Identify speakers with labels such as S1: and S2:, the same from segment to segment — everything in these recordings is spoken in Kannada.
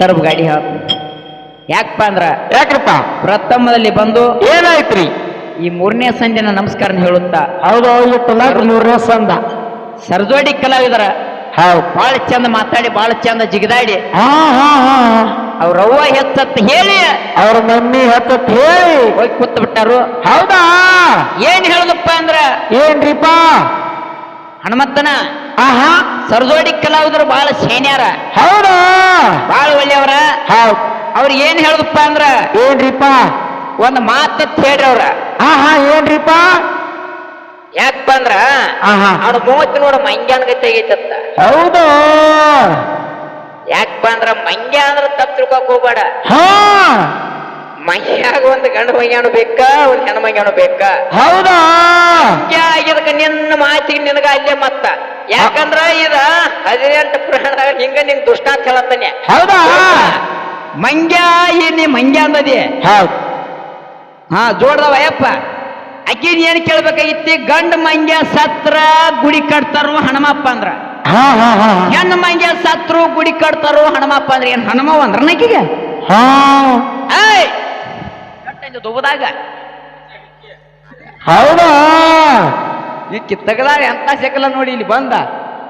S1: ತರಬ್ ಗಾಡಿ ಹಾ ಯಾಕಪ್ಪ ಅಂದ್ರ
S2: ಯಾಕ್ರಪ್ಪ?
S1: ಪ್ರಥಮದಲ್ಲಿ ಬಂದು
S2: ಏನಾಯ್ತ್ರಿ?
S1: ಈ ಮೂರನೇ ಸಂಜೆನ ನಮಸ್ಕಾರ ಹೇಳುತ್ತಾ?
S2: ಹೌದು ಮೂರನೇ ಸಂದ
S1: ಸರ್ಜೋಡಿ ಕಲಾವಿದರ
S2: ಹೌದು.
S1: ಬಾಳ ಚಂದ ಮಾತಾಡಿ ಬಾಳ ಚಂದ ಜಿಗಿದಾಡಿ.
S2: ಹಾ ಹಾ ಹಾ
S1: ಅವ್ರ ಅವ್ವ ಹೆಚ್ಚತ್ತ ಹೇಳಿ
S2: ಅವ್ರ ಮಮ್ಮಿ ಹೆತ್ತತ್ ಹೇಳಿ.
S1: ಹೋಗಿ ಕೂತ್ ಬಿಟ್ಟಾರು
S2: ಹೌದಾ?
S1: ಏನ್ ಹೇಳುದಪ್ಪ ಅಂದ್ರ
S2: ಏನ್ರಿಪ್ಪ?
S1: ಹನುಮಂತನ
S2: ಆಹಾ.
S1: ಸರ್ದೋಡಿ ಕಲಾವಿದರು ಬಹಳ ಸೇನ್ಯಾರ.
S2: ಹೌದಾ?
S1: ಬಹಳ ಒಳ್ಳೆಯವರ.
S2: ಹೌದ್.
S1: ಅವ್ರ ಏನ್ ಹೇಳುದಪ್ಪ ಅಂದ್ರ
S2: ಏನ್ರಿಪ್ಪ?
S1: ಒಂದ್ ಮಾತು ಹೇಳ್ರಿ ಅವ್ರ.
S2: ಆಹಾ ಏನ್ರಿಪ್ಪ?
S1: ಯಾಕಪ್ಪ ಅಂದ್ರ
S2: ಆಹಾ.
S1: ಅವ್ರ ಮೂವತ್ತು ನೋಡ ಮಂಗ್ಯಾನ ಗತಿ ಆಗೈತತ್ತ
S2: ಹೌದು?
S1: ಯಾಕಪ್ಪ ಅಂದ್ರ ಮಂಗ್ಯ ಅಂದ್ರ ತಪ್ಪ ತಿಳ್ಕೊಕ್ ಹೋಗ್ಬೇಡ.
S2: ಹಾ.
S1: ಮಂಗ್ಯಾಗ ಒಂದು ಗಂಡ ಮಂಗ್ಯಾನು ಬೇಕಾ ಒಂದ್ ಹೆಣ್ಣು ಮಂಗ್ಯಾನು ಬೇಕಾ?
S2: ಹೌದಾ?
S1: ಆಗಿದಕ್ಕ ನಿನ್ನ ಮಾತಿಗೆ ನಿನಗ ಅಲ್ಲೇ ಮತ್ತ. ಯಾಕಂದ್ರ ಇದ ಹದಿನೆಂಟು ಪುರಾಣ ಹಿಂಗ ದುಷ್ಟ ಅಂತ ಹೇಳತ್ತಾನೆ
S2: ಹೌದಾ?
S1: ಮಂಗ್ಯ ಏನಿ ನೀ ಮಂಗ್ಯ ಅಂದದಿ
S2: ಹೌದ್.
S1: ಹಾ ಜೋಡ್ದವ ಅಯ್ಯಪ್ಪ. ಅಕ್ಕಿನ ಏನ್ ಕೇಳ್ಬೇಕಾಗಿತ್ತಿ? ಗಂಡ ಮಂಗ್ಯ ಸತ್ರ ಗುಡಿ ಕಟ್ತಾರೋ ಹನುಮಪ್ಪ ಅಂದ್ರ. ಹೆಣ್ಣು ಮಂಗ್ಯ ಸತ್ರು ಗುಡಿ ಕಟ್ತಾರೋ ಹನುಮಪ್ಪ ಅಂದ್ರ ಏನ್ ಹನುಮವ ಅಂದ್ರ ನಕಿಗೆ ದುಬದಾಗ
S2: ಹೌದಾ?
S1: ಇಕ್ಕಿ ತಗದಾರ ಎಂತ ಶಕಲ ನೋಡಿ ಇಲ್ಲಿ ಬಂದ?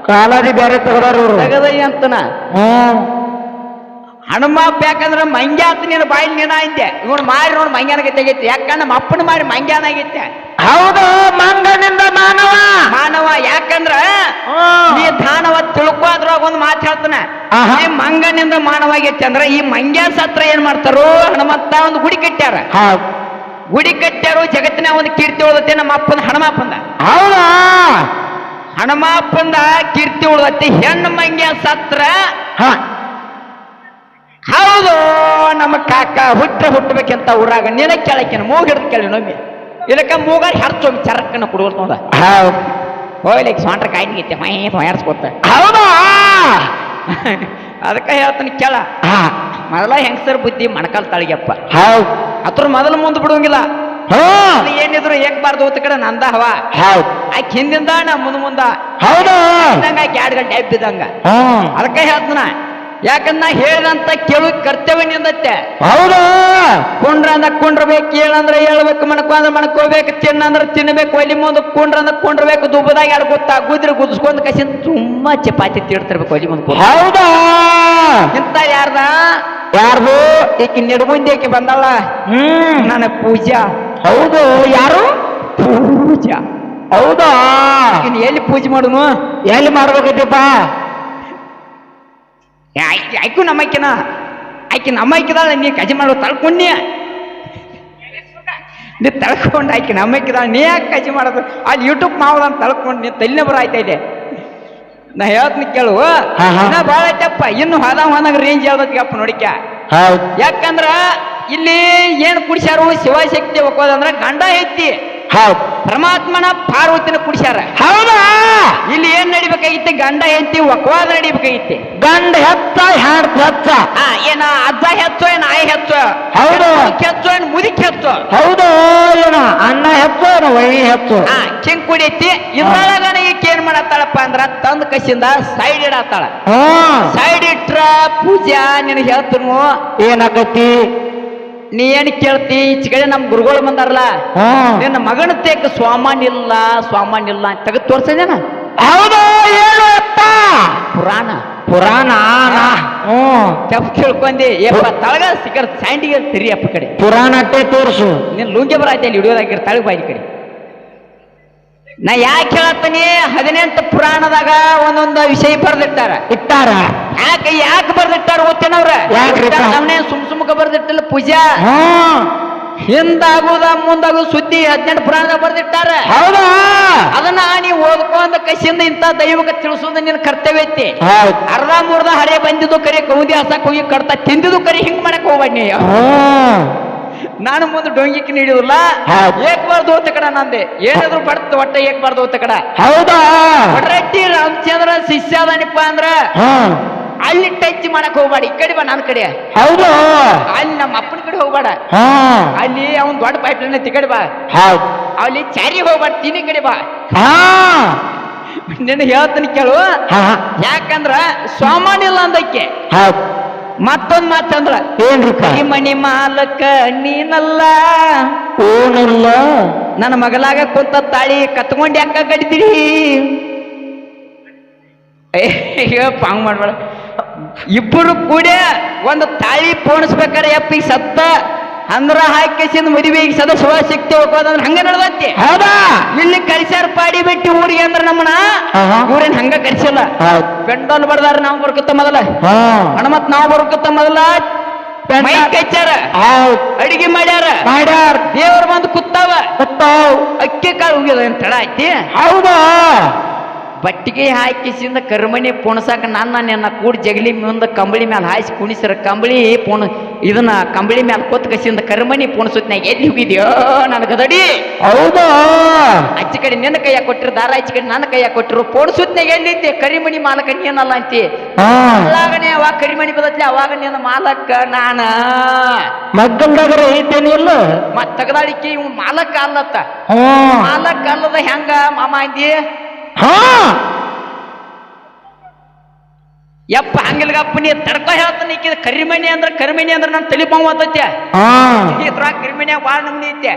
S2: ಕಾಲಾದಿ ಬೇರೆ ತಗದಾರ
S1: ತಗದ ಅಂತನ.
S2: ಹ್ಮ್
S1: ಹನುಮಪ್ಪ ಯಾಕಂದ್ರೆ ಮಂಗ್ಯ ಅಂತ ನೀನು ಬಾಯಿಲ್ ನೀನ ಅಂದೆ ಇವನು ಮಾರಿ ನೋಡಿ ಮಂಗ್ಯಾನ ಯಾಕಂದ್ರೆ ನಮ್ಮ ಅಪ್ಪನ ಮಾರಿ ಮಂಗ್ಯಾನಾಗೈತೆ
S2: ಹೌದು ಮಂಗನಿಂದ ಮಾನವ.
S1: ಮಾನವ ಯಾಕಂದ್ರ ನೀ ದಾನವ ತಿಳ್ಕೋದ್ರಾಗ ಒಂದು ಮಾತು ಹೇಳ್ತಾನ. ಈ ಮಂಗನಿಂದ ಮಾನವ ಆಗೈತಿ ಅಂದ್ರ ಈ ಮಂಗ್ಯ ಸತ್ರ ಏನ್ ಮಾಡ್ತಾರೋ? ಹನುಮಂತ ಒಂದು ಗುಡಿ ಕಟ್ಟ್ಯಾರ. ಗುಡಿ ಕಟ್ಟ್ಯಾರು ಜಗತ್ತಿನ ಒಂದು ಕೀರ್ತಿ ಉಳ್ದತ್ತೆ ನಮ್ಮ ಅಪ್ಪನ ಹಣಮಾಪಂದ.
S2: ಹೌದಾ?
S1: ಹನುಮಾಪ್ಪಂದ ಕೀರ್ತಿ ಉಳ್ದತ್ತೆ ಹೆಣ್ಣು ಮಂಗ್ಯ ಸತ್ರ. ಹೌದು ನಮ್ಮ ಕಾಕ ಹುಟ್ಟ ಹುಟ್ಟಬೇಕಂತ ಊರಾಗ ನಿನ ಕೆಳಕಿನ ಮೂಗ್ ಹಿಡಿದು ಕೇಳಿ ನೊಮ್ಮೆ ಇದಕ್ಕ ಮೂಗಾರಿ ಹರ್ಚೊಮ್ಮೆ ಚರಕ್ಕನ ಕುಡುವಲ್ ನೋಡ.
S2: ಹೌದ್.
S1: ಹೋಗ್ಲಿಕ್ಕೆ ಸ್ವಾಂಟ್ರ ಕಾಯ್ನಿಗಿತ್ತೆ ಮೈ ಹೊಯಾಡ್ಸ್ಕೊತ
S2: ಹೌದಾ?
S1: ಅದಕ್ಕೆ ಹೇಳ್ತಾನೆ ಕೇಳ.
S2: ಹಾ.
S1: ಮೊದಲ ಹೆಂಗಸರ್ ಬುದ್ಧಿ ಮಣಕಾಲ್ ತಾಳಿಗೆಪ್ಪ.
S2: ಹೌದ್.
S1: ಅದ್ರ ಮೊದಲು ಮುಂದೆ ಏಕ್ ಏನಿದ್ರು ಏಕ್ಬಾರ್ದು ಹೊತ್ತ ಕಡೆ ನಂದ ಹವ.
S2: ಹೌದ್.
S1: ಆಕೆ ಹಿಂದಿಂದ ನಾ ಮುಂದ ಮುಂದ.
S2: ಹೌದು?
S1: ಆಕೆ ಎರಡು ಗಂಟೆ ಎಬ್ಬಿದಂಗ. ಅದಕ್ಕೆ ಹೇಳ್ತನ ಯಾಕಂದ್ರೆ ನಾ ಹೇಳ್ದಂತ ಕೇಳು ಕರ್ತವ್ಯ ನಿಂದತ್ತೆ.
S2: ಹೌದಾ?
S1: ಕುಂಡ್ರ ಅಂದ ಕುಂಡ್ರಬೇಕು ಏನಂದ್ರೆ ಹೇಳ್ಬೇಕು ಮಣಕು ಅಂದ್ರೆ ಮಣಕೋಬೇಕು ತಿನ್ನಂದ್ರೆ ತಿನ್ನಬೇಕು ಒಲಿ ಮುಂದೆ ಕುಂಡ್ರ ಅಂದ್ರೆ ಕುಂಡ್ರಬೇಕು ದುಬ್ಬದಾಗ ಎರಡು ಗೊತ್ತಾ ಗುದ್ರಿ ಗುದ್ಸ್ಕೊಂಡ್ ಕಸಿನ್ ತುಂಬಾ ಚಪಾತಿ ತಿಡ್ತಿರ್ಬೇಕು ಒಲಿ ಮುಂದೆ.
S2: ಹೌದಾ?
S1: ಇಂತ ಯಾರ್ದ?
S2: ಯಾರ್ದು?
S1: ಈಕಿ ನಿಡ್ಮುಂದಿ ಆಕಿ ಬಂದಲ್ಲ
S2: ಹ್ಮ್.
S1: ನನ್ನ ಪೂಜಾ
S2: ಹೌದು ಯಾರು?
S1: ಪೂಜಾ
S2: ಹೌದಾ?
S1: ಈಕಿನ ಎಲ್ಲಿ ಪೂಜೆ ಮಾಡುನು?
S2: ಎಲ್ಲಿ ಮಾಡ್ಬೇಕೈತಿಪ್ಪ
S1: ಆಯ್ಕೆ ಆಯ್ಕು ನಮ್ಮಕ್ಕಿನ. ಆಕಿ ನಮ್ಮಕ್ಕಿದಾಳ ನೀ ಕಜಿ ಮಾಡು ತಳ್ಕೊಂಡಿ. ನೀ ತಳ್ಕೊಂಡು ಆಕಿ ನಮ್ಮಕ್ಕಿದಾಳ ನೀ ಯಾಕೆ ಕಜಿ ಮಾಡೋದು? ಅಲ್ಲಿ ಯೂಟ್ಯೂಬ್ ಮಾಡೋದು ಅಂತ ತಳ್ಕೊಂಡು ನೀ ತಲ್ಲಿನ ಬರ ಆಯ್ತಾ ಇದೆ ನಾ ಹೇಳ್ತೀನಿ ಕೇಳು.
S2: ಹಾ, ಹಾ.
S1: ಐತಪ್ಪ ಇನ್ನು ಹದ ಹೋದಾಗ ರೇಂಜ್ ಹೇಳ್ದಪ್ಪ ನೋಡಿಕ
S2: ಹೌದ್.
S1: ಯಾಕಂದ್ರ ಇಲ್ಲಿ ಏನ್ ಕುಡಿಸ್ಯಾರು ಶಿವಶಕ್ತಿ ಒಕ್ಕೋದಂದ್ರ ಗಂಡ ಐತಿ
S2: ಹೌದ್.
S1: ಪರಮಾತ್ಮನ ಪಾರ್ವತಿನ ಕುಡಿಸ್ಯಾರ.
S2: ಹೌದಾ?
S1: ಇಲ್ಲಿ ಏನ್ ನಡಿಬೇಕಾಗಿತ್ತು? ಗಂಡ ಹೆಂಡತಿ ಒಕ್ವಾದ ನಡಿಬೇಕಾಗಿತ್ತು.
S2: ಗಂಡ ಹೆತ್ತ ಹೆತ್ತ.
S1: ಆ ಏನ ಅಜ್ಜ ಹೆಚ್ಚು ಏನ ಆಯ್ ಹೆಚ್ಚು
S2: ಹೌದು.
S1: ಮುದುಕಿ ಹೆಚ್ಚು ಏನ್ ಮುದಿಕ್ ಹೆಚ್ಚು
S2: ಹೌದು ಏನ ಅಣ್ಣ ಹೆಚ್ಚು ಏನ ವೈನಿ ಹೆಚ್ಚು
S1: ಆ ಕಿಂಗ್ ಕುಡಿಯತಿ ಇದ್ರೊಳಗನ ಈಕೆ ಏನ್ ಮಾಡತ್ತಾಳಪ್ಪ ಅಂದ್ರ ತಂದ ಕಸಿಂದ ಸೈಡ್ ಇಡತ್ತಾಳ. ಸೈಡ್ ಇಟ್ರ ಪೂಜಾ ನಿನಗೆ ಹೇಳ್ತನು.
S2: ಏನಾಗತಿ?
S1: ನೀ ಏನ್ ಕೇಳ್ತಿ? ಈಚೆಗಡೆ ಕಡೆ ನಮ್ ಗುರುಗಳು ಬಂದಾರಲ್ಲ. ನಿನ್ನ ಮಗನ ತೇಕ ಸ್ವಾಮಾನ್ ಇಲ್ಲ ಸ್ವಾಮಾನ್ ಇಲ್ಲ ತೆಗೆದು ತೋರ್ಸಿದೇನ
S2: ಹೌದು ಏನು ಅಪ್ಪ
S1: ಪುರಾಣ
S2: ಪುರಾಣ
S1: ತಪ್ಪು ತಿಳ್ಕೊಂಡಿ. ಏಪ್ಪ ತಳಗ ಸಿಕ್ಕ ಸ್ಯಾಂಡಿಗೆ ತಿರಿ ಅಪ್ಪ ಕಡೆ.
S2: ಪುರಾಣ ಅಟ್ಟೆ ತೋರ್ಸು.
S1: ನಿನ್ ಲುಂಗಿ ಬರಾಯ್ತು ಅಲ್ಲಿ ಹಿಡಿಯೋದಾಗಿರ್ ತಳಗ ಬಾಯಿ ಕಡೆ. ನಾ ಯಾಕೆ ಹೇಳತ್ತೀನಿ? ಹದಿನೆಂಟು ಪುರಾಣದಾಗ ಒಂದೊಂದು ವಿಷಯ ಬರ್ದಿಟ್ಟಾರ.
S2: ಇಟ್ಟಾರ?
S1: ಯಾಕೆ ಯಾಕೆ ಬರ್ದಿಟ್ಟಾರ ಗೊತ್ತೇನವ್ರ
S2: ಯಾಕೆ
S1: ನಮ್ಮನೆ ಸುಮ್ ಸುಮ್ಕ ಬರ್ದಿಟ್ಟಿಲ್ಲ ಪೂಜಾ? ಹಿಂದಾಗುದ ಮುಂದಾಗುದ ಸುದ್ದಿ ಹದಿನೆಂಟು ಪುರಾಣದಾಗ ಬರ್ದಿಟ್ಟಾರ.
S2: ಹೌದಾ?
S1: ಅದನ್ನ ನೀ ಓದ್ಕೊಂಡ ಕಸಿಯಿಂದ ಇಂತ ದೈವಕ ತಿಳಿಸೋದು ನಿನ್ನ ಕರ್ತವ್ಯ ಐತಿ. ಅರ್ಧ ಮೂರ್ದ ಹಳೆ ಬಂದಿದ್ದು ಕರಿ ಕೌದಿ ಹಸಕ್ ಹೋಗಿ ಕಡ್ತಾ ತಿಂದಿದ್ದು ಕರಿ ಹಿಂಗ್ ಮಾಡಕ್ ಹೋಗ್ಬೇಡಿ ನೀ.
S2: ಹ್ಮ್
S1: ನಾನು ಮುಂದೆ ಡೊಂಗಿಕ್ ನೀಡಿದಿಲ್ಲ ಏಕಬಾರ್ದು ಅಂತ ಕಡ ನಂದೆ. ಏನಾದ್ರು ಬಡ್ತ ಒಟ್ಟ ಏಕ್ಬಾರ್ದು ಅಂತ ಕಡ?
S2: ಹೌದಾ?
S1: ಒಡ್ರಟ್ಟಿ ರಾಮಚಂದ್ರ ಶಿಷ್ಯ ಅದನಿಪ್ಪ ಅಂದ್ರ ಅಲ್ಲಿ ಟಚ್ ಮಾಡಕ್ ಹೋಗ್ಬೇಡ ಈ ಕಡೆ ಬಾ ನನ್ನ ಕಡೆ.
S2: ಹೌದು.
S1: ಅಲ್ಲಿ ನಮ್ಮ ಅಪ್ಪನ ಕಡೆ ಹೋಗ್ಬೇಡ. ಅಲ್ಲಿ ಅವನ್ ದೊಡ್ಡ ಪೈಪ್ ಲೈನ್ ಐತಿ ಕಡೆ ಬಾ ಅಲ್ಲಿ ಚಾರಿ ಹೋಗ್ಬೇಡ ತಿನ್ನಿ ಕಡೆ ಬಾ.
S2: ಹಾ.
S1: ನಿನ್ನ ಹೇಳ್ತೀನಿ ಕೇಳು. ಯಾಕಂದ್ರ ಸಾಮಾನ್ಯ ಇಲ್ಲ ಅಂದಕ್ಕೆ.
S2: ಹೌದ್.
S1: ಮತ್ತೊಂದ್ ಮಾತಂದ್ರ
S2: ಏನ್ರಿಪ್ಪ
S1: ಈ ಮಣಿ ಮಾಲಕ ನೀನಲ್ಲ.
S2: ಓನಲ್ಲ?
S1: ನನ್ನ ಮಗಲಾಗ ಕುಂತ ತಾಳಿ ಕತ್ಕೊಂಡ್ ಯಾಕ ಕಡಿತೀರಿ ಹೇಳಪ್ಪ ಹಂಗ್ ಮಾಡ್ಬೇಡ. ಇಬ್ಬರು ಕೂಡ ಒಂದು ತಾಳಿ ಪೋಣಿಸ್ಬೇಕಾರೆ ಯಪ್ಪ ಸತ್ತ. ಅಂದ್ರ ಹಾಕಿಸಿದ ಮದುವೆ ಸದಸ್ಯ ಶಕ್ತಿ ಹೋಗೋದಂದ್ರ ಹಂಗ ನಡೆದೈತಿ.
S2: ಹೌದಾ?
S1: ಇಲ್ಲಿ ಕಲ್ಸ್ಯಾರ ಪಾಡಿ ಬಿಟ್ಟು ಊರಿಗೆ ಅಂದ್ರ ನಮ್ಮನ ಊರಿನ ಹಂಗ
S2: ಹೌದ್.
S1: ಪೆಂಡೋಲ್ ಬರ್ದಾರ ನಾವು ಬರ್ಕತ್ತ ಮೊದಲ. ಹಣಮತ್ ನಾವು ಬರ್ಕತ್ತ ಮೊದಲ. ಕಚ್ಚಾರ ಅಡಿಗೆ ಮಾಡ್ಯಾರ.
S2: ಮಾಡ್ಯಾರ.
S1: ದೇವ್ರ ಬಂದು ಕುತ್ತಾವ.
S2: ಕುತ್ತಾವ್.
S1: ಅಕ್ಕಿ ಕಾಳು ಹೋಗ್ಯದ ಅಂತ ಹೇಳ ಐತಿ
S2: ಹೌದಾ?
S1: ಬಟ್ಟಿಗೆ ಹಾಕಿಸಿಂದ ಕರ್ಮಣಿ ಪುಣಸಾಕ ನನ್ನ ನಿನ್ನ ಕೂಡಿ ಜಗಲಿ ಮುಂದೆ ಕಂಬಳಿ ಮ್ಯಾಲ ಹಾಯಿಸಿ ಕುಣಿಸ್ರ ಕಂಬಳಿ ಪುಣ ಇದನ್ನ ಕಂಬಳಿ ಮ್ಯಾಲ ಕೊತ್ತ ಕಸಿಂದ ಕರ್ಮಣಿ ಪುಣಸುತ್ನ್ಯಾಗ ಎಲ್ಲಿ ಹೋಗಿದ್ಯೋ ನನ್ನ ಗದಡಿ.
S2: ಹೌದಾ?
S1: ಆಚೆ ಕಡೆ ನಿನ್ನ ಕೈಯ ಕೊಟ್ಟರು ದಾರ ಆಚೆ ಕಡೆ ನನ್ನ ಕೈಯ ಕೊಟ್ಟರು ಪೋಣಿಸುತ್ನ್ಯಾಗ ಎಲ್ಲಿದ್ದೆ ಕರಿಮಣಿ ಮಾಲಕ ನೀನಲ್ಲ ಅಂತಿ? ಅಲ್ಲಾಗನೆ ಅವಾಗ ಕರಿಮಣಿ ಬದತ್ಲಿ ಅವಾಗ ನಿನ್ನ ಮಾಲಕ ನಾನ.
S2: ಮಗ್ಗಲ್ದಾಗರ ಐತೇನಿಲ್ಲ
S1: ಮತ್ ತಗದಾಡಿಕೆ ಇವ್ ಮಾಲಕ ಅಲ್ಲತ್ತ. ಮಾಲಕ ಅಲ್ಲದ ಹೆಂಗ ಮಾಮ ಅಂದಿ?
S2: ಹಾ?
S1: ಯಪ್ಪ ಹಂಗಿಲ್ಗಪ್ಪ ನೀ ತಡ್ಕೊ ಹೇಳ್ತಾನೆ ಈಕಿದ ಕರಿಮಣಿ ಅಂದ್ರ ಕರಿಮಣಿ ಅಂದ್ರ ನನ್ನ ತಲೆ ಬಾವು ಆತೈತೆ
S2: ಹಾ.
S1: ಇದ್ರಾಗ ಕರಿಮಣಿಯಾಗ ಭಾಳ ನಮ್ನಿ ಐತೆ.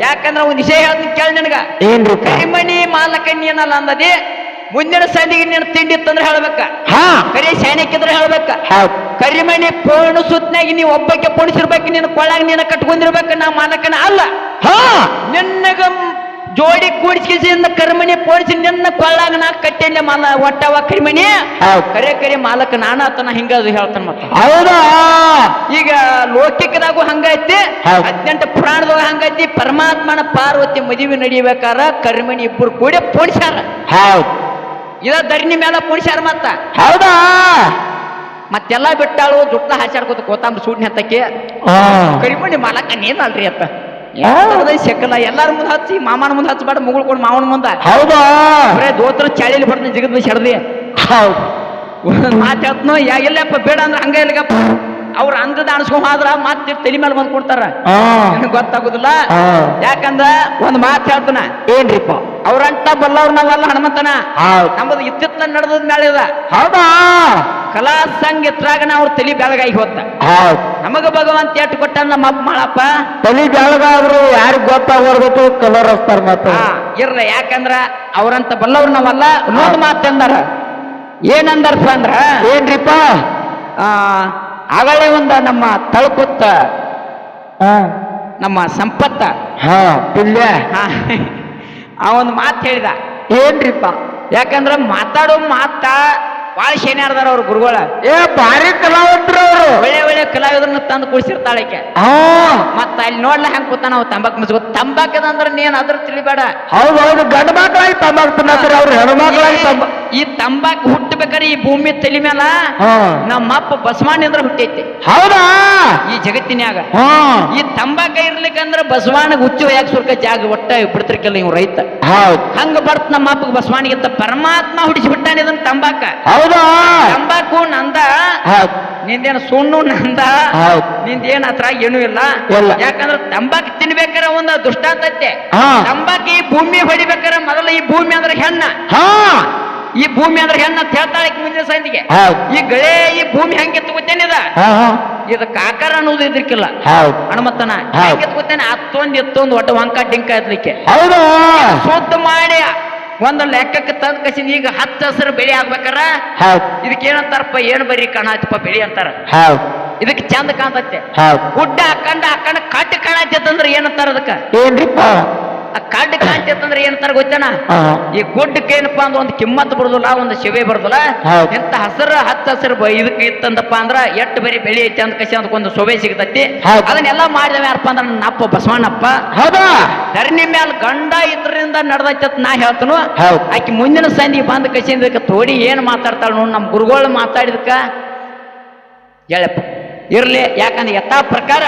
S1: ಯಾಕಂದ್ರ ಒಂದ್ ವಿಷಯ ಹೇಳ್ತೀನಿ ಕೇಳಿ ನನಗ.
S2: ಏನ್ರಿ
S1: ಕರಿಮಣಿ ಮಾಲಕ ನೀನಲ್ಲ ಅಂದದಿ? ಮುಂದಿನ ಸಂದಿಗೆ ನೀನು ತಿಂಡಿ ತಂದ್ರೆ ಹೇಳ್ಬೇಕ.
S2: ಹಾ.
S1: ಕರಿ ಸೈನಿಕಿದ್ರೆ ಹೇಳ್ಬೇಕ. ಕರಿಮಣಿ ಪೋಣು ಸುತ್ತನಾಗಿ ನೀ ಒಬ್ಬಕ್ಕೆ ಪೋಣಿಸಿರ್ಬೇಕು ನೀನು ಕೊಳ್ಳಾಗ ನೀನ ಕಟ್ಕೊಂಡಿರ್ಬೇಕು ನಾ ಮಾಲಕನ ಅಲ್ಲ.
S2: ಹಾ.
S1: ನಿನ್ನಗ ಜೋಡಿ ಕೂಡಿಸಿಂದ ಕರ್ಮಣಿ ಪೋಡಿಸಿ ನಿನ್ನ ಕೊಳ್ಳಾಗ ನಾ ಕಟ್ಟಿಲ್ಲ ಮಾಲ ಒಟ್ಟವ ಕರಿಮಣಿ. ಕರೆ ಕರೆ ಮಾಲಕ ನಾನ ಆತನ ಹಿಂಗ ಅದು ಹೇಳ್ತಾನ ಮತ್ತ.
S2: ಹೌದಾ?
S1: ಈಗ ಲೌಕಿಕದಾಗು ಹಂಗೈತಿ
S2: ಹೌದ್.
S1: ಹದಿನೆಂಟು ಪುರಾಣದಾಗ ಹಂಗೈತಿ ಪರಮಾತ್ಮನ ಪಾರ್ವತಿ ಮದುವೆ ನಡಿಬೇಕಾರ ಕರ್ಮಣಿ ಇಬ್ಬರು ಕೂಡಿ ಪೋಣಿಸ್ಯಾರ.
S2: ಹೌದು.
S1: ಇದ ಧರಣಿ ಮೇಲೆ ಪೋಣಿಸ್ಯಾರ ಮತ್ತ.
S2: ಹೌದಾ?
S1: ಮತ್ತೆಲ್ಲ ಬಿಟ್ಟಾಳು ಜುಟ್ಲ ಹಾಸಾಡ್ಕೋತ ಕೋತಾಂಬ ಸೂಡ್ನ ಹತ್ತಕ್ಕೆ ಕರಿಮಣಿ ಮಾಲಕ ನೀನಲ್ರಿ ಅತ್ತ. ಸಿಕ್ಕಲ್ಲ ಎಲ್ಲಾರ ಮುಂದೆ ಹಚ್ಚಿ ಮಾಮನ ಮುಂದೆ ಹಚ್ಚಬೇಡ ಮುಗುಳ್ಕೊಂಡು ಮಾವನ ಮುಂದ.
S2: ಹೌದಾ?
S1: ಬರೇ ದೋತ್ರ ಚಾಳಿಲಿ ಬರ್ತೀನಿ ಜಿಗದ್ ಶರ್ದಿ.
S2: ಹೌದು.
S1: ಮಾತು ಹೇಳ್ತನೋ ಯಾ ಬೇಡ ಅಂದ್ರೆ ಹಂಗ ಇಲ್ಲಿಗಪ್ಪ ಅವ್ರ ಅಂದದ ಅನ್ಸ್ಕೊಂಡ್ ಹೋದ್ರ ಮತ್ತೆ ತಲೆ ಮೇಲೆ ಬಂದ್ ಕೊಡ್ತಾರ. ಗೊತ್ತಾಗುದಿಲ್ಲ. ಯಾಕಂದ್ರ ಒಂದ್ ಮಾತು ಹೇಳ್ತಾನ.
S2: ಏನ್ರಿಪ್ಪ?
S1: ಅವ್ರಂಟ ಬಲ್ಲವ್ರ ನಾವಲ್ಲ ಹನುಮಂತನ.
S2: ನಮ್ದು
S1: ನಮ್ಮದು ಇತ್ತಿತ್ತ ನಡೆದ ಮೇಲೆ
S2: ಹೌದಾ?
S1: ಕಲಾ ಸಂಘ ಇತ್ರಾಗ ಅವ್ರ ತಲಿ ಬೆಳಗಾಗಿ ಹೋತ.
S2: ಹೌದ್.
S1: ನಮಗ ಭಗವಂತ ಎಟ್ಟು ಕೊಟ್ಟ ನಮ್ಮ ಅಪ್ಪ ಮಾಡಪ್ಪ?
S2: ತಲಿ ಬೆಳಗಾದ್ರು ಯಾರು ಗೊತ್ತಾಗ್ಬಾರ್ದು ಕಲರ್ ಹಚ್ತಾರ ಮತ್ತ
S1: ಇರ್ಲ ಯಾಕಂದ್ರ ಅವ್ರಂತ ಬಲ್ಲವ್ರ ನಾವಲ್ಲ ನೋಡ್ ಮಾತಂದಾರ ಏನಂದಾರಪ್ಪ ಅಂದ್ರ.
S2: ಏನ್ರಿಪ್ಪ?
S1: ಆಗಲೇ ಒಂದ ನಮ್ಮ ತಳ್ಕುತ್ತ
S2: ಹಾ.
S1: ನಮ್ಮ ಸಂಪತ್ತ.
S2: ಹಾ ಪಿಲ್ಯ.
S1: ಆ ಒಂದು ಮಾತು ಹೇಳಿದ.
S2: ಏನ್ರಿಪ್ಪ?
S1: ಯಾಕಂದ್ರ ಮಾತಾಡೋ ಮಾತ ಭಾಳ ಶೇನ್ಯಾರ್ದಾರ ಅವ್ರ ಗುರುಗಳ.
S2: ಏ ಭಾರಿ ಕಲಾವಿದ್ರು ಅವರು.
S1: ಒಳ್ಳೆ ಒಳ್ಳೆ ಕಲಾವಿದ್ರನ್ನ ತಂದು ಕುಡಿಸಿರ್ತಾಳಕ್ಕೆ ಮತ್ತ ಅಲ್ಲಿ ನೋಡ್ಲ ಹೆಂಗ್ ಕೂತ ನಾವು ತಂಬಾಕ್ ಮುಚ್ಕೋ ತಂಬಾಕದಂದ್ರ ನೀನ್ ಅದ್ರ ತಿಳಿಬೇಡ.
S2: ಹೌದು ಹೌದು ಗಂಡ ಮಕ್ಕಳಾಗಿ ತಂಬಾಕ್ ತಿನ್ನ ಅವ್ರು ಹೆಣ್ಮಕ್ಳಾಗಿ ತಂಬ
S1: ಈ ತಂಬಾಕ್ ಹುಟ್ಟಬೇಕಾರೆ ಈ ಭೂಮಿ ತಲೆ ಮೇಲ ನಮ್ಮಪ್ಪ ಬಸವಾಣಿಂದ್ರ ಹುಟ್ಟೈತಿ.
S2: ಹೌದಾ?
S1: ಈ ಜಗತ್ತಿನ್ಯಾಗ.
S2: ಹಾ.
S1: ಈ ತಂಬಾಕ ಇರ್ಲಿಕ್ಕಂದ್ರ ಬಸವಾಣಿಗೆ ಹುಚ್ಚು ಯಾಕೆ ಸುರ್ಕ ಜಾಗ ಒಟ್ಟ ಬಿಡ್ತಿರ್ಕಿಲ್ಲ ಇವ್ ರೈತ. ಹಂಗ ಬರ್ತ ನಮ್ಮ ಅಪ್ಪಗೆ ಬಸವಾಣಿಗಿಂತ ಪರಮಾತ್ಮ ಹುಡಿಸಿ ಬಿಟ್ಟಾನ ಇದನ್ನ ತಂಬಾಕ.
S2: ಹೌದಾ?
S1: ತಂಬಾಕು ನಂದ ನಿಂದೇನು ಸುಣ್ಣು ನಂದ ನಿಂದೇನು ಹತ್ರ ಏನು ಏನೂ
S2: ಇಲ್ಲ.
S1: ಯಾಕಂದ್ರೆ ತಂಬಾಕ್ ತಿನ್ಬೇಕಾರ ಒಂದು
S2: ದುಷ್ಟಾಂತತೆ.
S1: ತಂಬಾಕಿ ಈ ಭೂಮಿ ಹೊಡಿಬೇಕಾರ ಮೊದಲ ಈ ಭೂಮಿ ಅಂದ್ರೆ ಹೆಣ್ಣ.
S2: ಹಾ.
S1: ಈ ಭೂಮಿ ಅಂದ್ರೆ ಹೆಣ್ಣ ಅಂತ ಹೇಳ್ತಾಳೆ ಮುಂದಿನ ಸಂದಿಗೆ. ಈ ಗಳೆ ಈ ಭೂಮಿ ಹೆಂಗೆ ಎತ್ತುಕೊತೇನಿದ ಇದು? ಆಕಾರ ಅನ್ನೋದು ಇದ್ರಿಕಿಲ್ಲ
S2: ಹೌದ್.
S1: ಹೆಂಗೆ ಎತ್ಕೊತೇನೆ ಹತ್ತೊಂದು ಎತ್ತೊಂದು ಒಟ್ಟ ವಂಕ ಡಿಂಕ ಇದ್ಲಿಕ್ಕೆ ಶುದ್ಧ ಮಾಡಿ ಒಂದು ಲೆಕ್ಕಕ್ಕೆ ತಂದ್ ಕಸಿನ ಈಗ ಹತ್ತು ಹಸಿರು ಬೆಳೆ ಆಗ್ಬೇಕಾರ?
S2: ಇದಕ್ಕೇನಂತಾರಪ್ಪ?
S1: ಇದಕ್ಕೆ ಏನಂತಾರಪ್ಪ ಏನು ಬರೀ ಕಾಣತ್ತಪ್ಪ ಬೆಳಿ ಅಂತಾರ? ಇದಕ್ಕೆ ಚಂದ ಕಾಣ್ತೈತೆ.
S2: ಹೌದ್.
S1: ಗುಡ್ಡ ಹಾಕಂಡ ಹಾಕಂಡ ಕಟ್ಟು ಕಾಣತ್ತೆ ಅಂದ್ರೆ ಏನಂತಾರ ಅದಕ್ಕ?
S2: ಏನ್ರಿಪ್ಪ?
S1: ಆ ಕಾಡ್ ಕಾಣ್ತೈತೆ ಅಂತಂದ್ರೆ ಏನಂತಾರ ಗೊತ್ತೇನ? ಈ ಗುಡ್ಡಕ್ಕೆ ಏನಪ್ಪಾ ಅಂದ್ರೆ ಒಂದು ಕಿಮ್ಮತ್ ಬರುದಿಲ್ಲ ಒಂದು ಶಿವೆ ಬರುದಿಲ್ಲ. ಎಂತ ಹಸಿರು ಹತ್ತು ಹಸಿರು ಇದಕ್ಕೆ ಇತ್ತಂದಪ್ಪ ಅಂದ್ರ ಎಷ್ಟು ಬರಿ ಬೆಳಿ ಐತಿ ಅಂತ ಕಸಿ ಅದಕ್ಕೊಂದು ಶೋಭೆ ಸಿಗತೈತಿ. ಅದನ್ನೆಲ್ಲ ಮಾಡಿದವ ಯಾರಪ್ಪ ಅಂದ್ರೆ ನನ್ನ ಅಪ್ಪ ಬಸವಣ್ಣಪ್ಪ.
S2: ಹೌದಾ?
S1: ಧರಣಿ ಮ್ಯಾಲ ಗಂಡ ಇದ್ರಿಂದ ನಡೆದೈತೆ ಅಂತ ನಾ ಹೇಳ್ತನು. ಆಕಿ ಮುಂದಿನ ಸಂಧಿ ಬಂದ ಕಸಿಂದಕ್ಕೆ ತೋಡಿ ಏನ್ ಮಾತಾಡ್ತಾಳ ನೋಡ್ ನಮ್ಮ ಗುರುಗಳು ಮಾತಾಡಿದಕ್ಕ ಹೇಳಪ್ಪ ಇರ್ಲಿ ಯಾಕಂದ್ರೆ ಯಥಾ ಪ್ರಕಾರ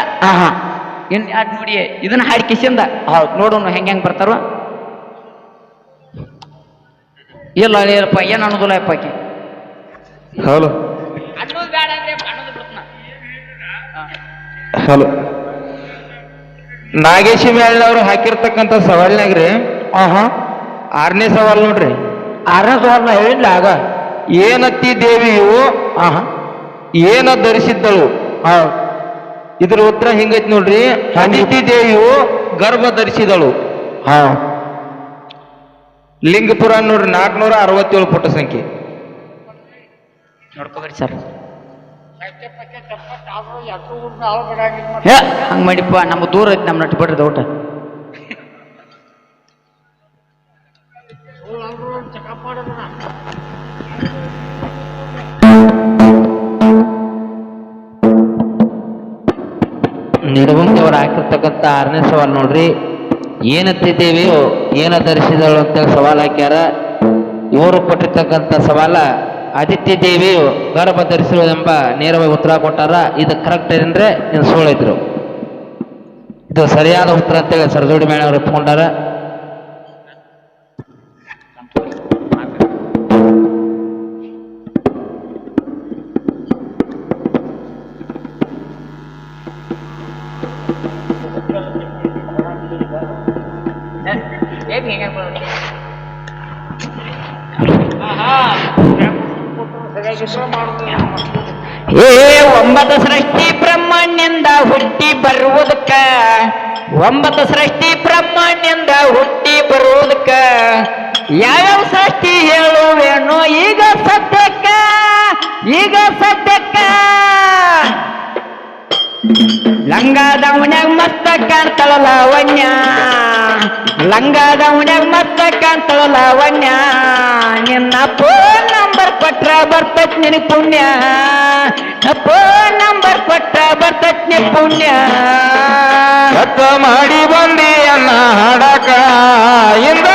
S2: ಹಾ
S1: ಯಾಕೆ ನೋಡಿ ಇದನ್ನ ಹಾಡಿ ಕಿಸಿಂದ
S2: ಹೌದು
S1: ನೋಡೋಣ ಹೆಂಗೆ ಹೆಂಗೆ ಬರ್ತಾರೋ. ಇಲ್ಲ ಇಲ್ಲಪ್ಪ ಏನು ಅನ್ನೋದಿಲ್ಲ ಅಪ್ಪ ಆಕಿ.
S3: ಹಲೋ.
S1: ಅನ್ನೋದು ಬೇಡ ಅಂದ್ರೆ ಅನ್ನೋದು ಬಿಡ್ತನ.
S3: ಹಲೋ. ನಾಗೇಶಿ ಮೇಳದವ್ರು ಹಾಕಿರ್ತಕ್ಕಂಥ ಸವಾಲ್ನಾಗ್ರಿ
S2: ಆಹಾ.
S3: ಆರನೇ ಸವಾಲ್ ನೋಡ್ರಿ.
S2: ಆರನೇ ಸವಾಲ್ನ ಹೇಳಿಲ್ಲ ಆಗ.
S3: ಏನತ್ತಿ ದೇವಿಯು?
S2: ಆಹಾ.
S3: ಏನ ಧರಿಸಿದ್ದಳು?
S2: ಹೌದು.
S3: ಇದ್ರ ಉತ್ತರ ಹಿಂಗೈತಿ ನೋಡ್ರಿ? ಅದಿತಿ ದೇವಿಯು ಗರ್ಭ ಧರಿಸಿದಳು
S2: ಹಾ
S3: ಲಿಂಗಪುರ ನೋಡ್ರಿ ನಾಲ್ಕನೂರ ಅರವತ್ತೇಳು ಪುಟ ಸಂಖ್ಯೆ.
S1: ನೋಡ್ಕೋಬೇಡಿ ಸರ್. ಹಂಗೆ ಮಾಡಿಪ್ಪ ನಮ್ಮ ದೂರ ಐತಿ ನಮ್ಮ ನಟ್ಟು ಬಿಡ್ರಿ ಊಟ
S4: ನಿರ್ವಂತಿಯವರು ಹಾಕಿರ್ತಕ್ಕಂಥ ಆರನೇ ಸವಾಲು ನೋಡ್ರಿ. ಏನತ್ತಿದ್ದೇವೆಯೋ ಏನ ಧರಿಸಿದಳು ಅಂತೇಳಿ ಸವಾಲು ಹಾಕ್ಯಾರ. ಇವರು ಕೊಟ್ಟಿರ್ತಕ್ಕಂಥ ಸವಾಲ ಆದಿತ್ಯ ದೇವಿಯು ಗರ್ಭ ಧರಿಸಿರುವುದೆಂಬ ನೇರವಾಗಿ ಉತ್ತರ ಕೊಟ್ಟಾರ. ಇದು ಕರೆಕ್ಟ್ ಏನಂದ್ರೆ ಇದು ಸೋಳಿದ್ರು. ಇದು ಸರಿಯಾದ ಉತ್ತರ ಅಂತೇಳಿ ಸರಜೋಡಿ ಮೇಳ ಅವರು
S1: ಏ ಒಂಬತ್ತು ಸೃಷ್ಟಿ ಬ್ರಹ್ಮಣ್ಯಂದ ಹುಟ್ಟಿ ಬರುವುದಕ್ಕ. ಒಂಬತ್ತು ಸೃಷ್ಟಿ ಬ್ರಹ್ಮಣ್ಯಂದ ಹುಟ್ಟಿ ಬರುವುದಕ್ಕ. ಯಾವ ಸೃಷ್ಟಿ ಹೇಳುವೇನೋ ಈಗ ಸದ್ಯಕ್ಕ. ಈಗ ಸದ್ಯಕ್ಕ ಲಂಗಾದವನ್ಯಾಗ ಮತ್ತ ಕಾಣ್ತಳ ಲಾವಣ್ಯ. ಲಂಗಾದವನ್ಯಾಗ ಮತ್ತ ಕಾಣ್ತಳ ಲಾವಣ್ಯ. ನಿನ್ನ ಫೋನ್ ನಂಬರ್ ಕೊಟ್ರ ಬರ್ತತ್ ನಿನ ಪುಣ್ಯ. ಫೋನ್ ನಂಬರ್ ಕೊಟ್ರ ಬರ್ತತ್ ನಿ ಪುಣ್ಯ.
S3: ಮಾಡಿ ಬಂದಿ ಅನ್ನ ಹಾಡಕ ಇಂದ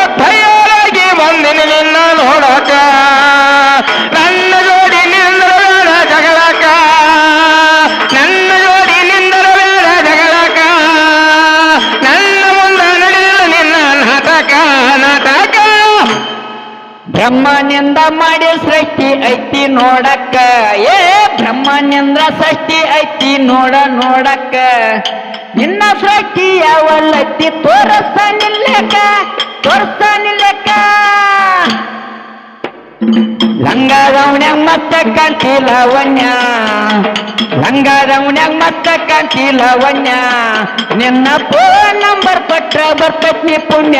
S1: ಲಂಗಾದವನ್ಯಾಗ ಮತ್ತ ಕಾಂತಿ ಲಾವಣ್ಯ ಲಂಗಾದವನ್ಯಾಗ ಮತ್ತ ಕಾಂತಿ ಲಾವಣ್ಯ ನಿನ್ನ ಫೋನ್ ನಂಬರ್ ಕೊಟ್ರ ಬರ್ತತ್ನಿ ಪುಣ್ಯ.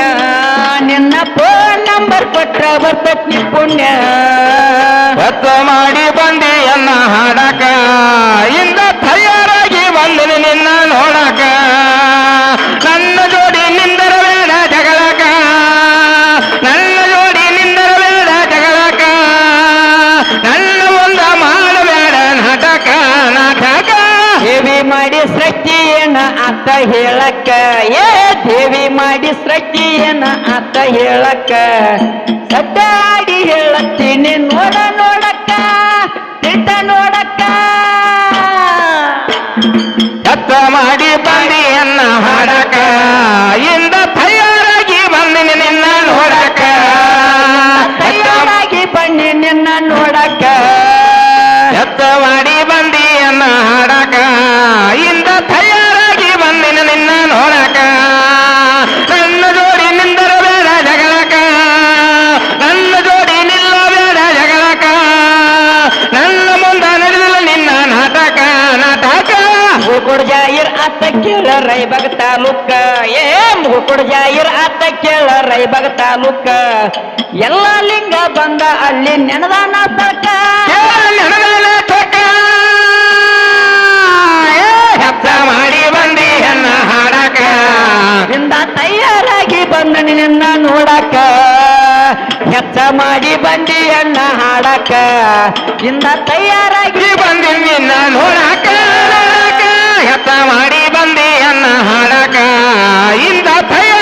S1: ನಿನ್ನ ಫೋನ್ ನಂಬರ್ ಕೊಟ್ರ ಬರ್ತತ್ನಿ ಪುಣ್ಯ.
S3: ಸತ್ತ ಮಾಡಿ ಬಂದಿ ಅನ್ನ ಹಾಡಕ.
S1: ಸೃಷ್ಟಿ ಏನ ಆತ ಹೇಳಕ್ಕ. ಸದ್ದಾಡಿ ಹೇಳತ್ತೀನಿ ನೋಡ ಕೇಳ ಬಗ ತಾಲೂಕ ಏ ಮುಗುಡ್ ಜಾಯಿರ್ ಆತ ಕೇಳ ರೈಬಾಗ ತಾಲೂಕ ಎಲ್ಲ ಲಿಂಗ ಬಂದ ಅಲ್ಲಿ ನೆನದಾನ
S3: ತಕ. ಮಾಡಿ ಬಂದಿ ಅನ್ನ ಹಾಡಕ.
S1: ಇಂದ ತಯಾರಾಗಿ ಬಂದ ನಿನ್ನ ನೋಡಕ. ಹೆಚ್ಚ ಮಾಡಿ ಬಂದಿ ಅಣ್ಣ ಹಾಡಕ. ಇಂದ ತಯಾರಾಗಿ
S3: ಬಂದಿ ನಿನ್ನ ನೋಡಕ. ಹೆತ್ತ ಮಾಡಿ ಹಾಡಕ ಇಂದ ಭಯ